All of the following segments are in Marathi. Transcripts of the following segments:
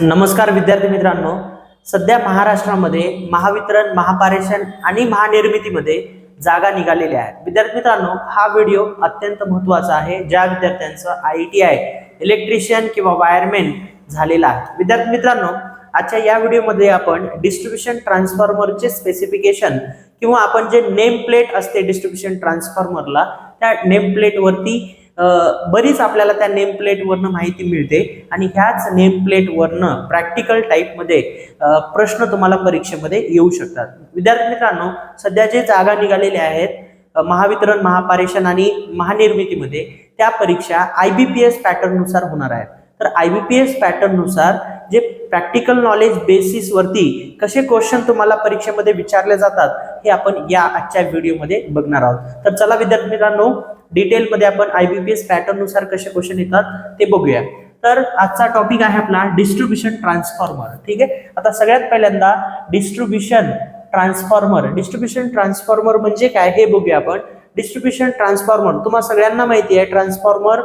नमस्कार विद्यार्थी मित्रांनो. सध्या महाराष्ट्रामध्ये महावितरण महापारेषण आणि महानिर्मितीमध्ये जागा निघालेल्या आहेत विद्यार्थी मित्रांनो हा व्हिडिओ अत्यंत महत्त्वाचा आहे. ज्या विद्यार्थ्यांचं आय टी आय इलेक्ट्रिशियन किंवा वायरमॅन झालेला आहे. विद्यार्थी मित्रांनो आजच्या या व्हिडिओमध्ये आपण डिस्ट्रीब्युशन ट्रान्सफॉर्मरचे स्पेसिफिकेशन किंवा आपण जे नेम प्लेट असते डिस्ट्रीब्युशन ट्रान्सफॉर्मरला त्या नेम प्लेटवरती बरीच आपल्याला त्या नेम प्लेटवरनं माहिती मिळते आणि ह्याच नेम प्लेटवरनं प्रॅक्टिकल टाईपमध्ये प्रश्न तुम्हाला परीक्षेमध्ये येऊ शकतात. विद्यार्थी मित्रांनो सध्या जे जागा निघालेल्या आहेत महावितरण महापारेषण आणि महानिर्मितीमध्ये त्या परीक्षा आय बी पी एस पॅटर्ननुसार होणार आहेत. तर आय बी पी एस पॅटर्ननुसार प्रॅक्टिकल नॉलेज बेसिसवरती कसे क्वेश्चन तुम्हाला परीक्षेमध्ये विचारले जातात हे आपण या आजच्या व्हिडिओमध्ये बघणार आहोत. तर चला विद्यार्थी मित्रांनो डिटेलमध्ये आपण आय बी पी एस पॅटर्ननुसार कसे क्वेश्चन येतात ते बघूया. तर आजचा टॉपिक आहे आपला डिस्ट्रीब्युशन ट्रान्सफॉर्मर ठीक आहे? आता सगळ्यात पहिल्यांदा डिस्ट्रीब्युशन ट्रान्सफॉर्मर डिस्ट्रीब्युशन ट्रान्सफॉर्मर म्हणजे काय? हे बघूया आपण. डिस्ट्रीब्युशन ट्रान्सफॉर्मर तुम्हाला सगळ्यांना माहिती आहे ट्रान्सफॉर्मर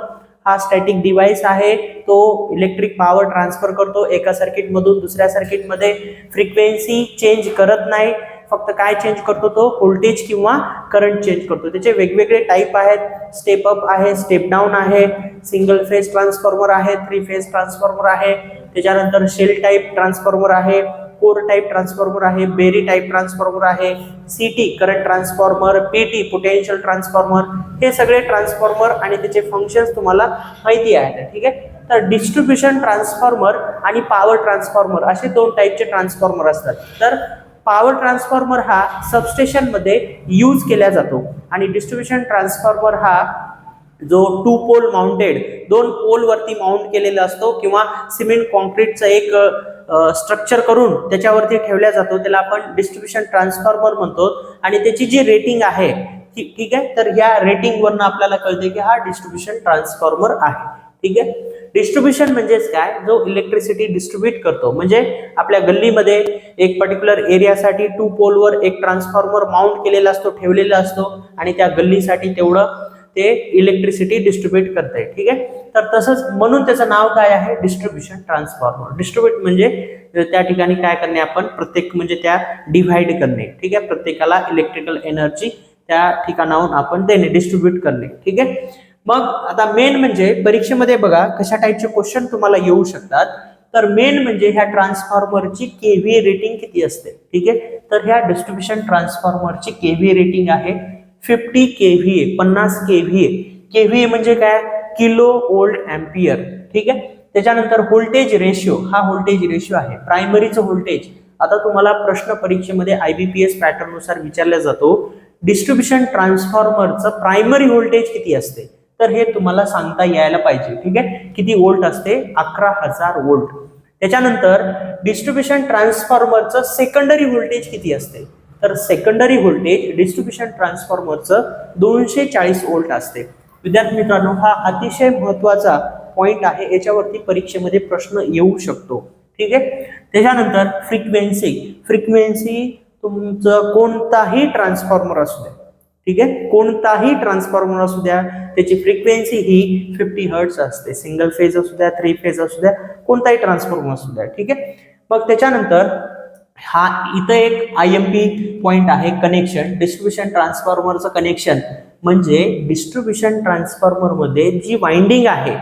हा स्टॅटिक डिव्हाइस आहे. तो इलेक्ट्रिक पॉवर ट्रान्सफर करतो. एका सर्किटमधून दुसऱ्या सर्किटमध्ये फ्रिक्वेन्सी चेंज करत नाही. फक्त काय चेंज करतो तो? व्होल्टेज किंवा करंट चेंज करतो. त्याचे वेगवेगळे टाईप आहेत. स्टेप अप आहे स्टेप डाऊन आहे. सिंगल फेज ट्रान्सफॉर्मर आहे थ्री फेज ट्रान्सफॉर्मर आहे. त्याच्यानंतर शेल टाईप ट्रान्सफॉर्मर आहे. कोर टाईप ट्रान्सफॉर्मर आहे बेरी टाईप ट्रान्सफॉर्मर आहे C T current transformer P T potential transformer हे सगळे ट्रान्सफॉर्मर आणि त्याचे फंक्शन्स तुम्हाला माहिती आहेत ठीक आहे? तर डिस्ट्रीब्युशन ट्रान्सफॉर्मर आणि पॉवर ट्रान्सफॉर्मर असे दोन टाईपचे ट्रान्सफॉर्मर असतात. तर पॉवर ट्रान्सफॉर्मर हा सबस्टेशनमध्ये यूज केला जातो आणि डिस्ट्रीब्युशन ट्रान्सफॉर्मर हा जो टू पोल माउंटेड दोन पोल वरती माउंट केलेला असतो किंवा सिमेंट कॉन्क्रीटचं एक स्ट्रक्चर करून त्याच्यावरती ठेवल्या जातो. त्याला आपण डिस्ट्रीब्युशन ट्रान्सफॉर्मर म्हणतो. आणि त्याची जी रेटिंग आहे ठीक आहे? तर या रेटिंगवरनं आपल्याला कळते की हा डिस्ट्रीब्युशन ट्रान्सफॉर्मर आहे. ठीक आहे? डिस्ट्रीब्युशन म्हणजेच काय? जो इलेक्ट्रिसिटी डिस्ट्रीब्यूट करतो. म्हणजे आपल्या गल्लीमध्ये एक पर्टिक्युलर एरियासाठी टू पोलवर एक ट्रान्सफॉर्मर माउंट केलेला असतो ठेवलेला असतो. आणि त्या गल्लीसाठी तेवढं ते इलेक्ट्रिसिटी डिस्ट्रीब्यूट करते ठीक आहे? तर तसंच म्हणून त्याचं नाव काय आहे? डिस्ट्रीब्युशन ट्रान्सफॉर्मर डिस्ट्रीब्यूट म्हणजे त्या ठिकाणी काय करणे आपण? प्रत्येक म्हणजे त्या डिव्हाइड करणे. ठीक आहे? प्रत्येकाला इलेक्ट्रिकल एनर्जी त्या ठिकाणाहून आपण देणे डिस्ट्रीब्यूट करणे. ठीक आहे? मग आता मेन म्हणजे परीक्षेमध्ये बघा कशा टाईपचे क्वेश्चन तुम्हाला येऊ शकतात. तर मेन म्हणजे ह्या ट्रान्सफॉर्मरची केव्ही रेटिंग किती असते? ठीक आहे? तर ह्या डिस्ट्रीब्युशन ट्रान्सफॉर्मरची केव्ही रेटिंग आहे फिफ्टी के व्ही ए पन्नास के व्ही ए के व्ही ए म्हणजे काय? किलो ओल्ड अँपियर ठीक आहे? त्याच्यानंतर व्होल्टेज रेशिओ हा व्होल्टेज रेशिओ आहे. प्रायमरीचं व्होल्टेज. आता तुम्हाला प्रश्न परीक्षेमध्ये आय बी पी एस पॅटर्ननुसार विचारला जातो. डिस्ट्रीब्युशन ट्रान्सफॉर्मरचं प्रायमरी व्होल्टेज किती असते? तर हे तुम्हाला सांगता यायला पाहिजे ठीक आहे? किती वोल्ट असते? अकरा हजार वोल्ट त्याच्यानंतर डिस्ट्रीब्युशन ट्रान्सफॉर्मरचं सेकंडरी व्होल्टेज किती असते? तर सेकंडरी व्होल्टेज डिस्ट्रीब्युशन ट्रान्सफॉर्मरचं दोनशे चाळीस वोल्ट असते. विद्यार्थी मित्रांनो हा अतिशय महत्त्वाचा पॉइंट आहे. याच्यावरती परीक्षेमध्ये प्रश्न येऊ शकतो. ठीक आहे? त्याच्यानंतर फ्रिक्वेन्सी फ्रिक्वेन्सी तुमचं कोणताही ट्रान्सफॉर्मर असू द्या. ठीक आहे? कोणताही ट्रान्सफॉर्मर असू द्या. त्याची फ्रिक्वेन्सी ही फिफ्टी हर्ट्स असते. सिंगल फेज असू द्या थ्री फेज असू द्या कोणताही ट्रान्सफॉर्मर असू द्या. ठीक आहे? मग त्याच्यानंतर हा इथं एक आय एम पी पॉइंट आहे. कनेक्शन डिस्ट्रीब्युशन ट्रान्सफॉर्मरचं कनेक्शन म्हणजे डिस्ट्रीब्युशन ट्रान्सफॉर्मरमध्ये जी वाइंडिंग आहे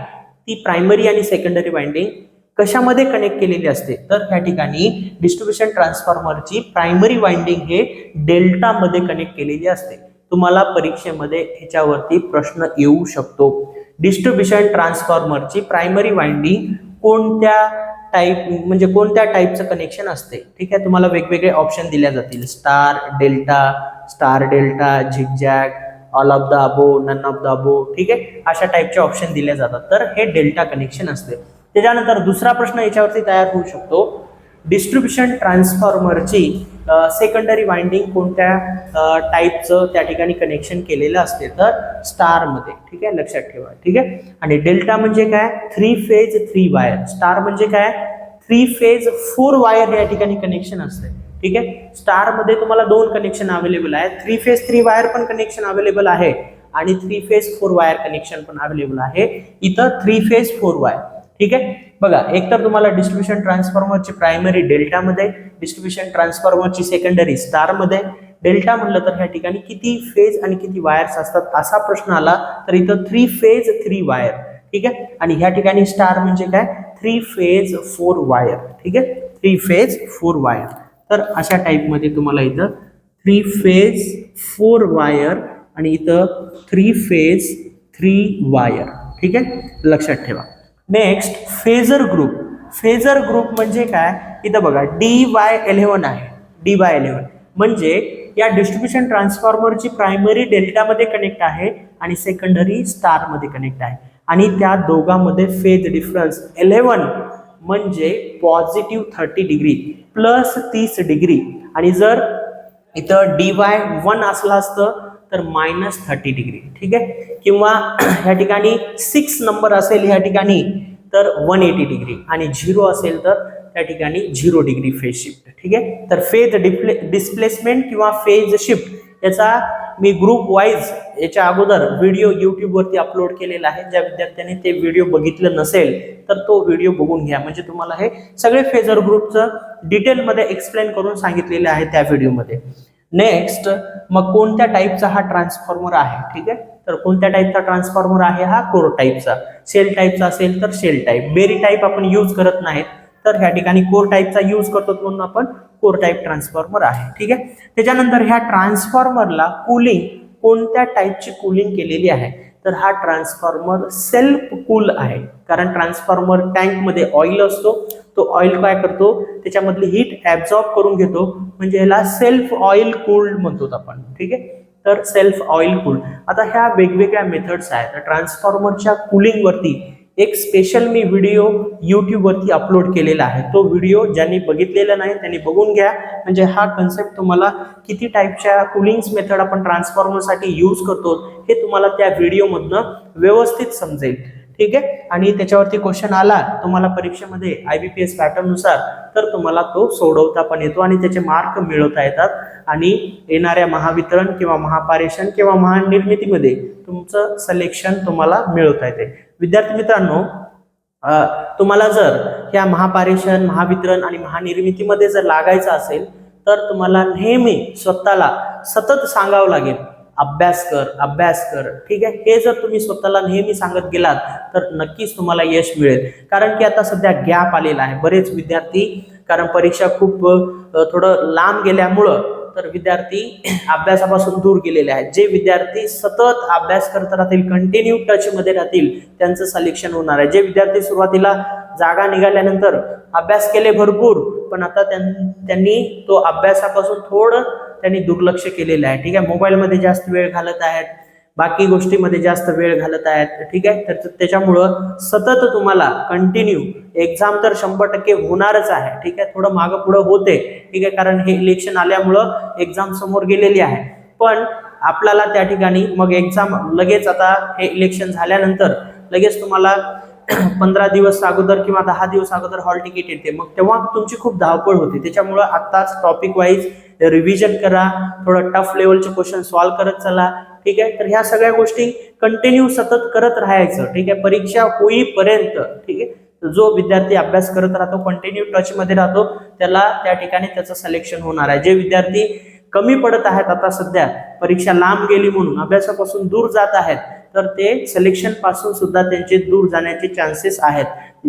ती प्रायमरी आणि सेकंडरी वाइंडिंग कशामध्ये कनेक्ट केलेली असते? तर ह्या ठिकाणी डिस्ट्रीब्युशन ट्रान्सफॉर्मरची प्रायमरी वाइंडिंग हे डेल्टामध्ये कनेक्ट केलेली असते. तुम्हाला परीक्षेमध्ये ह्याच्यावरती प्रश्न येऊ शकतो. डिस्ट्रीब्युशन ट्रान्सफॉर्मरची प्रायमरी वाइंडिंग कोणत्या टाईप म्हणजे कोणत्या टाईपचं कनेक्शन असते? ठीक आहे तुम्हाला वेगवेगळे ऑप्शन दिल्या जातील. Star delta star delta zigzag all of the above none of the above ठीक आहे? अशा टाईपचे ऑप्शन दिले जातात. तर हे डेल्टा कनेक्शन असते. त्याच्यानंतर दुसरा प्रश्न याच्यावरती तयार होऊ शकतो. डिस्ट्रीब्युशन ट्रान्सफॉर्मरची सेकंडरी वाइंडिंग कोणत्या टाईपचं त्या ठिकाणी कनेक्शन केलेलं असते तर स्टारमध्ये ठीक आहे? लक्षात ठेवा ठीक आहे? आणि डेल्टा म्हणजे काय? Three phase three wire star म्हणजे काय? थ्री फेज फोर वायर या ठिकाणी कनेक्शन असते. ठीक आहे? स्टारमध्ये तुम्हाला दोन कनेक्शन अवेलेबल आहे थ्री फेज थ्री वायर पण कनेक्शन अवेलेबल आहे. आणि three phase four wire connection पण अवेलेबल आहे. इथं थ्री फेज फोर वायर ठीक आहे? बघा एकतर तुम्हाला डिस्ट्रीब्युशन ट्रान्सफॉर्मरची प्रायमरी डेल्टामध्ये डिस्ट्रीब्युशन ट्रान्सफॉर्मरची सेकंडरी स्टारमध्ये डेल्टा म्हणलं तर ह्या ठिकाणी किती फेज आणि किती वायर्स असतात असा प्रश्न आला तर इथं थ्री फेज थ्री वायर ठीक आहे? आणि ह्या ठिकाणी स्टार म्हणजे काय? थ्री फेज फोर वायर ठीक आहे? थ्री फेज फोर वायर तर अशा टाईपमध्ये तुम्हाला इथं थ्री फेज फोर वायर आणि इथं थ्री फेज थ्री वायर ठीक आहे? लक्षात ठेवा. Next phasor group phasor group म्हणजे काय? इथं बघा डी वाय एलेव्हन आहे. डी वाय एलेव्हन म्हणजे या डिस्ट्रीब्युशन ट्रान्सफॉर्मरची प्रायमरी डेल्टामध्ये कनेक्ट आहे आणि सेकंडरी स्टारमध्ये कनेक्ट आहे. आणि त्या दोघांमध्ये फेज डिफरन्स इलेव्हन म्हणजे पॉझिटिव्ह थर्टी डिग्री प्लस तीस डिग्री. आणि जर इथं डी वाय वन असलं असतं तर मायनस थर्टी डिग्री. ठीक आहे? किंवा ह्या ठिकाणी सिक्स नंबर असेल ह्या ठिकाणी तर वन एटी डिग्री. आणि झिरो असेल तर त्या ठिकाणी झिरो डिग्री फेज शिफ्ट ठीक आहे? तर फेज डिप्ले डिस्प्लेसमेंट किंवा फेज शिफ्ट याचा मी ग्रुप वाईज याच्या अगोदर व्हिडिओ यूट्यूबवरती अपलोड केलेला आहे. ज्या विद्यार्थ्यांनी ते व्हिडिओ बघितलं नसेल तर तो व्हिडिओ बघून घ्या. म्हणजे तुम्हाला हे सगळे फेजर ग्रुपचं डिटेलमध्ये एक्सप्लेन करून सांगितलेले आहे त्या व्हिडिओमध्ये नेक्स्ट मग कोणत्या टाईपचा हा ट्रान्सफॉर्मर आहे? ठीक आहे? तर कोणत्या टाईपचा ट्रान्सफॉर्मर आहे? हा कोर टाईपचा सेल टाईपचा असेल तर सेल टाईप बेरी टाईप आपण यूज करत नाहीत. तर ह्या ठिकाणी कोर टाईपचा यूज करतो म्हणून आपण कोर टाईप ट्रान्सफॉर्मर आहे ठीक आहे? त्याच्यानंतर ह्या ट्रान्सफॉर्मरला कूलिंग कोणत्या टाईपची कूलिंग केलेली आहे? तर हा ट्रान्सफॉर्मर सेल्फ कूल आहे. कारण ट्रान्सफॉर्मर टँकमध्ये ऑइल असतो तो ऑइल काय करतो? त्याच्यामधली हीट ॲब्झॉर्ब करून घेतो. म्हणजे ह्याला सेल्फ ऑइल कूल्ड म्हणतो आपण ठीक आहे? तर सेल्फ ऑइल कूल आता ह्या वेगवेगळ्या मेथड्स आहेत. ट्रान्सफॉर्मरच्या कुलिंगवरती एक स्पेशल मी व्हिडिओ यूट्यूबवरती अपलोड केलेला आहे. तो व्हिडिओ ज्यांनी बघितलेला नाही त्यांनी बघून घ्या. म्हणजे हा कन्सेप्ट तुम्हाला किती टाईपच्या कुलिंग्स मेथड आपण ट्रान्सफॉर्मरसाठी यूज करतो हे तुम्हाला त्या व्हिडिओमधनं व्यवस्थित समजेल. ठीक आहे? आणि त्याच्यावरती क्वेश्चन आला तुम्हाला परीक्षेमध्ये आय बी पी एस पॅटर्ननुसार तर तुम्हाला तो सोडवता पण येतो आणि त्याचे मार्क मिळवता येतात. आणि येणाऱ्या महावितरण किंवा महापारेषण किंवा महानिर्मितीमध्ये तुमचं सलेक्शन तुम्हाला मिळवता येते. विद्यार्थी मित्रांनो तुम्हाला जर ह्या महापारेषण महावितरण आणि महानिर्मितीमध्ये जर लागायचं असेल तर तुम्हाला नेहमी स्वतःला सतत सांगावं लागेल अभ्यास कर अभ्यास कर. ठीक आहे? हे जर तुम्ही स्वतःला नेहमी सांगत गेलात तर नक्कीच तुम्हाला यश मिळेल. कारण की आता सध्या गॅप आलेला आहे. बरेच विद्यार्थी कारण परीक्षा खूप थोडं लांब गेल्यामुळं तर विद्यार्थी अभ्यासापासून दूर गेलेले आहेत. जे विद्यार्थी सतत अभ्यास करत राहतील कंटिन्यू टचमध्ये राहतील त्यांचं सलेक्शन होणार आहे. जे विद्यार्थी सुरुवातीला जागा निघाल्यानंतर अभ्यास केले भरपूर पण आता त्यां- त्यांनी तो अभ्यासापासून थोडं त्यांनी दुर्लक्ष केलेलं आहे. ठीक आहे? मोबाईलमध्ये जास्त वेळ घालत आहेत. बाकी गोष्टीमध्ये जास्त वेळ घालत आहेत. ठीक आहे? तर त्याच्यामुळं सतत तुम्हाला कंटिन्यू एक्झाम तर शंभर टक्के होणारच आहे. ठीक आहे? थोडं मागं पुढं होते. ठीक आहे? कारण हे इलेक्शन आल्यामुळं एक्झाम समोर गेलेली आहे. पण आपल्याला त्या ठिकाणी मग एक्झाम लगेच आता हे इलेक्शन झाल्यानंतर लगेच तुम्हाला पंधरा दिवस अगोदर किंवा दहा दिवस अगोदर हॉल तिकीट येते. मग तेव्हा तुमची खूप धावपळ होते. त्याच्यामुळं आत्ताच टॉपिक वाईज रिव्हिजन करा. थोडं टफ लेवलचे क्वेश्चन सॉल्व्ह करत चला. ठीक आहे? तर ह्या सगळ्या गोष्टी कंटिन्यू सतत करत राहायचं. ठीक आहे? परीक्षा होईपर्यंत. ठीक आहे? जो विद्यार्थी अभ्यास करत राहतो कंटिन्यू टचमध्ये राहतो त्याला त्या ठिकाणी त्याचं सिलेक्शन होणार आहे. जे विद्यार्थी कमी पडत आहेत आता सध्या परीक्षा लांब गेली म्हणून अभ्यासापासून दूर जात आहेत तर ते सिलेक्शनपासून सुद्धा त्यांचे दूर जाण्याचे चान्सेस आहेत.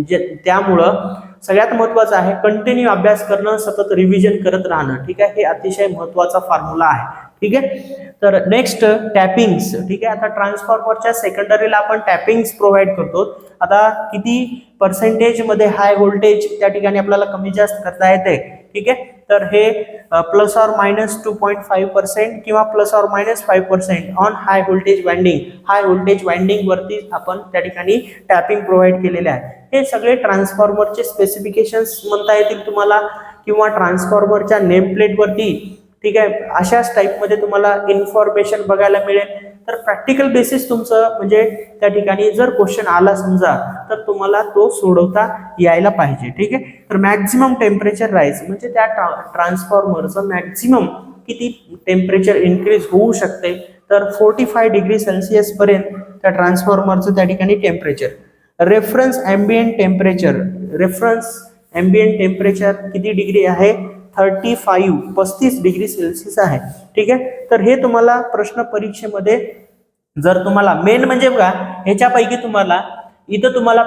जे त्यामुळं सगळ्यात महत्वाचं आहे कंटिन्यू अभ्यास करणं सतत रिव्हिजन करत राहणं. ठीक आहे? हे अतिशय महत्त्वाचा फॉर्म्युला आहे. ठीक आहे? तर नेक्स्ट टॅपिंग्स ठीक आहे? आता ट्रान्सफॉर्मरच्या सेकंडरीला आपण टॅपिंग्स प्रोव्हाइड करतो. आता किती पर्सेंटेजमध्ये हाय व्होल्टेज त्या ठिकाणी आपल्याला कमी जास्त करता येते? ठीक आहे? तर हे plus or minus two point five percent किंवा plus or minus five percent on high voltage winding high voltage winding आपण त्या ठिकाणी टॅपिंग प्रोव्हाइड केलेले आहे. हे सगळे ट्रान्सफॉर्मरचे स्पेसिफिकेशन्स म्हणता येतील तुम्हाला? किंवा ट्रान्सफॉर्मरच्या नेम प्लेटवरती ठीक आहे? अशाच टाईपमध्ये तुम्हाला इन्फॉर्मेशन बघायला मिळेल. तर प्रॅक्टिकल बेसिस तुमचं म्हणजे त्या ठिकाणी जर क्वेश्चन आला समजा तर तुम्हाला तो सोडवता यायला पाहिजे. ठीक आहे? तर मॅक्झिमम टेम्परेचर राईज म्हणजे त्या ट्रा ट्रान्सफॉर्मरचं मॅक्झिमम किती टेम्परेचर इन्क्रीज होऊ शकते तर फोर्टी फाय डिग्री सेल्सिअसपर्यंत त्या ट्रान्सफॉर्मरचं त्या ठिकाणी temperature reference ambient temperature reference ambient temperature किती डिग्री आहे? थर्टी फाईव्ह पस्तीस डिग्री सेल्सिअस आहे. ठीक आहे? तर हे तुम्हाला प्रश्न परीक्षेमध्ये जर तुम्हाला मेन म्हणजे बघा ह्याच्यापैकी तुम्हाला इथं तुम्हाला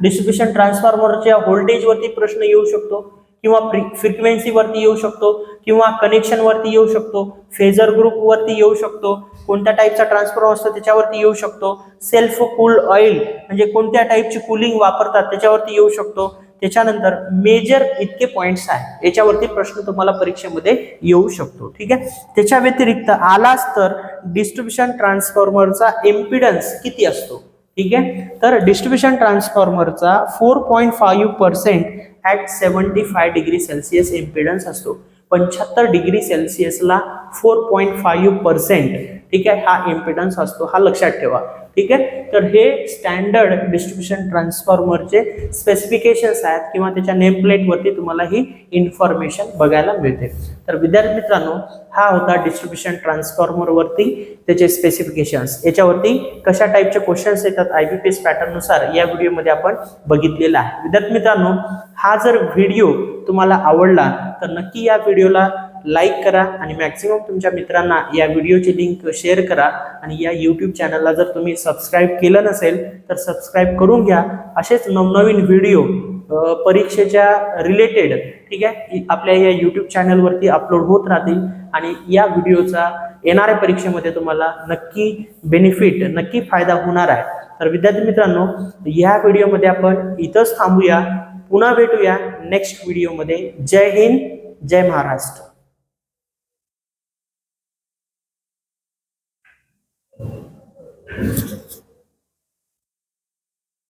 डिस्ट्रीब्युशन ट्रान्सफॉर्मरच्या व्होल्टेजवरती प्रश्न येऊ शकतो किंवा फ्रिक्वेन्सीवरती येऊ शकतो किंवा कनेक्शनवरती येऊ शकतो फेजर ग्रुपवरती येऊ शकतो कोणत्या टाईपचा ट्रान्सफॉर्मर असतो त्याच्यावरती येऊ शकतो सेल्फ कूल ऑइल म्हणजे कोणत्या टाईपची कूलिंग वापरतात त्याच्यावरती येऊ शकतो त्याच्यानंतर मेजर इतके पॉइंट्स आहेत. याच्यावरती प्रश्न तुम्हाला परीक्षेमध्ये येऊ शकतो ठीक आहे? त्याच्या व्यतिरिक्त आलाच तर डिस्ट्रीब्युशन ट्रान्सफॉर्मरचा एम्पिडन्स किती असतो ठीक आहे? तर distribution ट्रान्सफॉर्मरचा four point five percent at seventy five degree Celsius impedance असतो. पंच्याहत्तर डिग्री सेल्सिअसला फोर पॉईंट फाईव्ह पर्सेंट ठीक आहे हा इम्पिडन्स असतो हा लक्षात ठेवा ठीक आहे? तर हे स्टँडर्ड डिस्ट्रीब्युशन ट्रान्सफॉर्मरचे स्पेसिफिकेशन्स आहेत किंवा त्याच्या नेमप्लेटवरती तुम्हाला ही इन्फॉर्मेशन बघायला मिळते. तर विद्यार्थी मित्रांनो हा होता डिस्ट्रीब्युशन ट्रान्सफॉर्मरवरती त्याचे स्पेसिफिकेशन्स याच्यावरती कशा टाईपचे क्वेश्चन्स येतात आय बी पी एस पॅटर्ननुसार या व्हिडिओमध्ये आपण बघितलेला आहे. विद्यार्थी मित्रांनो हा जर व्हिडिओ तुम्हाला आवडला तर नक्की या व्हिडिओला लाईक करा आणि मॅक्सिमम तुमच्या मित्रांना या व्हिडिओची लिंक शेअर करा आणि या यूट्यूब चॅनलला जर तुम्ही सबस्क्राईब केलं नसेल तर सबस्क्राईब करून घ्या. असेच नवनवीन व्हिडिओ परीक्षेच्या रिलेटेड ठीक आहे? आपल्या या यूट्यूब चॅनलवरती अपलोड होत राहतील आणि या व्हिडिओचा येणाऱ्या परीक्षेमध्ये तुम्हाला नक्की बेनिफिट नक्की फायदा होणार आहे. तर विद्यार्थी मित्रांनो या व्हिडिओमध्ये आपण इथंच थांबूया. पुन्हा भेटूया नेक्स्ट व्हिडिओमध्ये जय हिंद जय महाराष्ट्र.